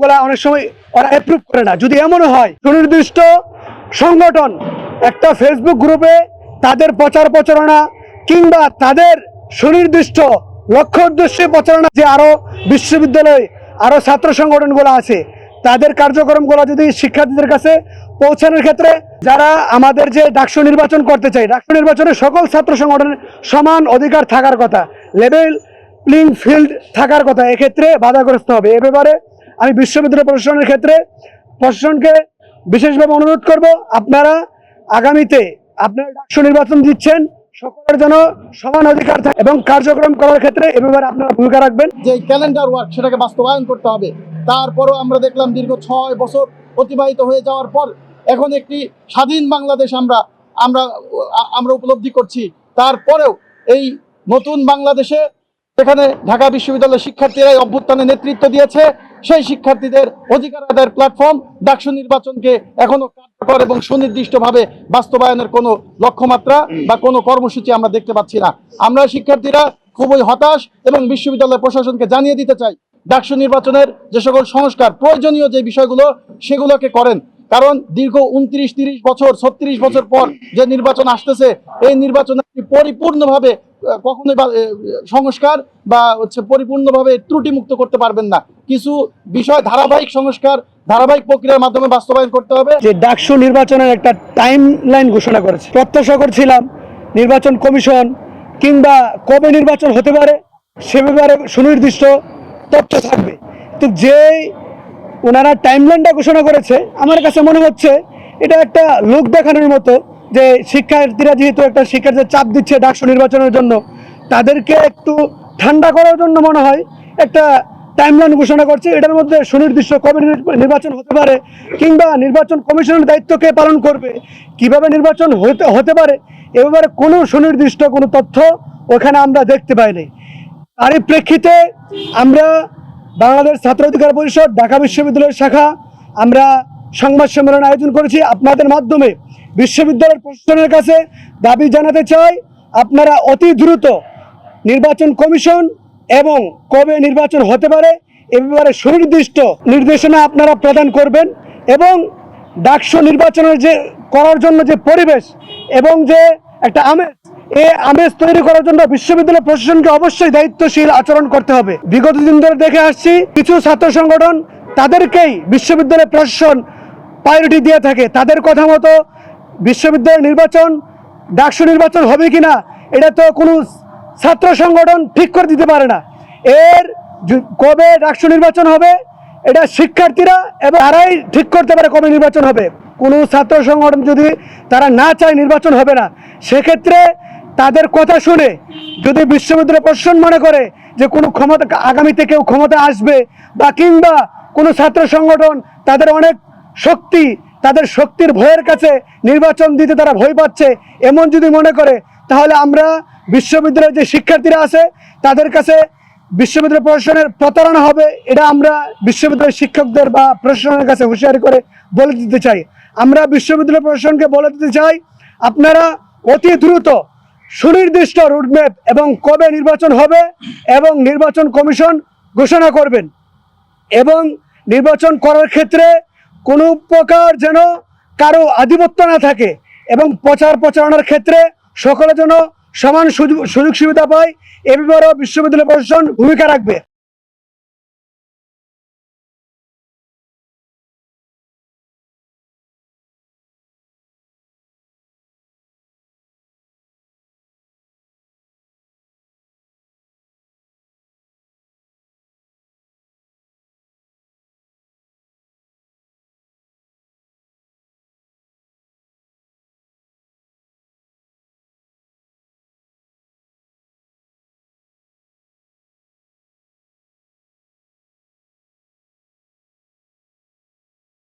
গুলা অনেক সময় ওরা অ্যাপ্রুভ করে না। যদি এমনও হয়, সুনির্দিষ্ট সংগঠন, একটা ফেসবুক গ্রুপে তাদের প্রচার প্রচারণা কিংবা তাদের সুনির্দিষ্ট লক্ষ্য উদ্দেশ্যে প্রচারণা যে আরও বিশ্ববিদ্যালয়, আরও ছাত্র সংগঠনগুলো আছে, তাদের কার্যক্রমগুলো যদি শিক্ষার্থীদের কাছে পৌঁছানোর ক্ষেত্রে যারা আমাদের যে ডাকসু নির্বাচন করতে চাই ডাকসু নির্বাচনে সকল ছাত্র সংগঠনের সমান অধিকার থাকার কথা লেভেল প্লেইং ফিল্ড থাকার কথা, এক্ষেত্রে বাধাগ্রস্ত হবে। এ ব্যাপারে আমি বিশ্ববিদ্যালয় প্রশাসনের ক্ষেত্রে প্রশাসনকে বিশেষভাবে অনুরোধ করব, আপনারা আগামীতে আপনারা ডাকসু নির্বাচন দিচ্ছেন সকলের জন্য সমান অধিকার থাকে এবং কার্যক্রম করার ক্ষেত্রে এ ব্যাপারে আপনারা ভূমিকা রাখবেন। যে ক্যালেন্ডার ওয়ার্ক সেটাকে বাস্তবায়ন করতে হবে, তারপরও আমরা দেখলাম দীর্ঘ ছয় বছর অতিবাহিত হয়ে যাওয়ার পর এখন একটি স্বাধীন বাংলাদেশ আমরা আমরা আমরা উপলব্ধি করছি। তারপরেও এই নতুন বাংলাদেশে যেখানে ঢাকা বিশ্ববিদ্যালয়ের শিক্ষার্থীরা এই অভ্যুত্থানে নেতৃত্ব দিয়েছে সেই শিক্ষার্থীদের অধিকার আদায়ের প্ল্যাটফর্ম ডাকসু নির্বাচনকে এখনও কার্যকর এবং সুনির্দিষ্টভাবে বাস্তবায়নের কোনো লক্ষ্যমাত্রা বা কোনো কর্মসূচি আমরা দেখতে পাচ্ছি না। আমরা শিক্ষার্থীরা খুবই হতাশ এবং বিশ্ববিদ্যালয় প্রশাসনকে জানিয়ে দিতে চাই, ডাকসু নির্বাচনের যে সকল সংস্কার, প্রয়োজনীয় যে বিষয়গুলো, সেগুলোকে করেন। কারণ দীর্ঘ উনত্রিশ, তিরিশ বছর, ছত্রিশ বছর পর যে নির্বাচন আসতেছে, এই নির্বাচন পরিপূর্ণভাবে কখনোই সংস্কার বা হচ্ছে পরিপূর্ণভাবে ত্রুটিমুক্ত করতে পারবেন না। কিছু বিষয়, ধারাবাহিক সংস্কার, ধারাবাহিক প্রক্রিয়ার মাধ্যমে বাস্তবায়ন করতে হবে। যে ডাকসু নির্বাচনের একটা টাইম লাইন ঘোষণা করেছে। প্রত্যাশা করছিলাম নির্বাচন কমিশন কিংবা কবে নির্বাচন হতে পারে, সে ব্যাপারে সুনির্দিষ্ট তথ্য থাকবে। তো যে ওনারা টাইমলাইনটা ঘোষণা করেছে। আমার কাছে মনে হচ্ছে এটা একটা লোক দেখানোর মতো যে শিক্ষার্থীরা যেহেতু একটা শিক্ষার্থীদের চাপ দিচ্ছে ডাকসু নির্বাচনের জন্য, তাদেরকে একটু ঠান্ডা করার জন্য মনে হয় একটা টাইমলাইন ঘোষণা করছে। এটার মধ্যে সুনির্দিষ্ট কবে নির্বাচন হতে পারে কিংবা নির্বাচন কমিশনের দায়িত্ব কে পালন করবে, কীভাবে নির্বাচন হতে হতে পারে, এ ব্যাপারে কোনো সুনির্দিষ্ট কোনো তথ্য ওখানে আমরা দেখতে পাইনি। তারই প্রেক্ষিতে আমরা বাংলাদেশ ছাত্র অধিকার পরিষদ, ঢাকা বিশ্ববিদ্যালয়ের শাখা। আমরা সংবাদ সম্মেলন আয়োজন করেছি। আপনাদের মাধ্যমে বিশ্ববিদ্যালয়ের প্রশাসনের কাছে দাবি জানাতে চাই, আপনারা অতি দ্রুত নির্বাচন কমিশন এবং কবে নির্বাচন হতে পারে এ ব্যাপারে সুনির্দিষ্ট নির্দেশনা আপনারা প্রদান করবেন এবং ডাকসু নির্বাচনের যে, করার জন্য যে পরিবেশ এবং যে একটা আমেজ এই আমেজ তৈরি করার জন্য বিশ্ববিদ্যালয় প্রশাসনকে অবশ্যই দায়িত্বশীল আচরণ করতে হবে। বিগত দিন ধরে দেখে আসছি, কিছু ছাত্র সংগঠন তাদেরকেই বিশ্ববিদ্যালয় প্রশাসন প্রায়োরিটি দিয়ে থাকে। তাদের কথা মতো বিশ্ববিদ্যালয় নির্বাচন, ডাকসু নির্বাচন হবে কিনা, এটা তো কোনো ছাত্র সংগঠন ঠিক করে দিতে পারে না। এর কবে ডাকসু নির্বাচন হবে, এটা শিক্ষার্থীরা এবং তারাই ঠিক করতে পারে কবে নির্বাচন হবে। কোনো ছাত্র সংগঠন যদি তারা না চায় নির্বাচন হবে না, সেক্ষেত্রে তাদের কথা শুনে যদি বিশ্ববিদ্যালয় প্রশাসন মনে করে যে কোনো ক্ষমতা, আগামীতে কেউ ক্ষমতা আসবে বা কিংবা কোনো ছাত্র সংগঠন তাদের অনেক শক্তি, তাদের শক্তির ভয়ের কাছে নির্বাচন দিতে তারা ভয় পাচ্ছে, এমন যদি মনে করে, তাহলে আমরা বিশ্ববিদ্যালয়ের যে শিক্ষার্থীরা আছে, তাদের কাছে বিশ্ববিদ্যালয় প্রশাসনের প্রতারণা হবে, এটা আমরা বিশ্ববিদ্যালয়ের শিক্ষকদের বা প্রশাসনের কাছে হুঁশিয়ারি করে বলে দিতে চাই। আমরা বিশ্ববিদ্যালয় প্রশাসনকে বলে দিতে চাই, আপনারা অতি দ্রুত সুনির্দিষ্ট রুটম্যাপ এবং কবে নির্বাচন হবে এবং নির্বাচন কমিশন ঘোষণা করবেন। এবং নির্বাচন করার ক্ষেত্রে কোনো প্রকার যেন কারও আধিপত্য না থাকে এবং প্রচার প্রচারণার ক্ষেত্রে সকলে যেন সমান সুযোগ সুবিধা পায়, এ ব্যাপারেও বিশ্ববিদ্যালয় প্রশাসন ভূমিকা রাখবে।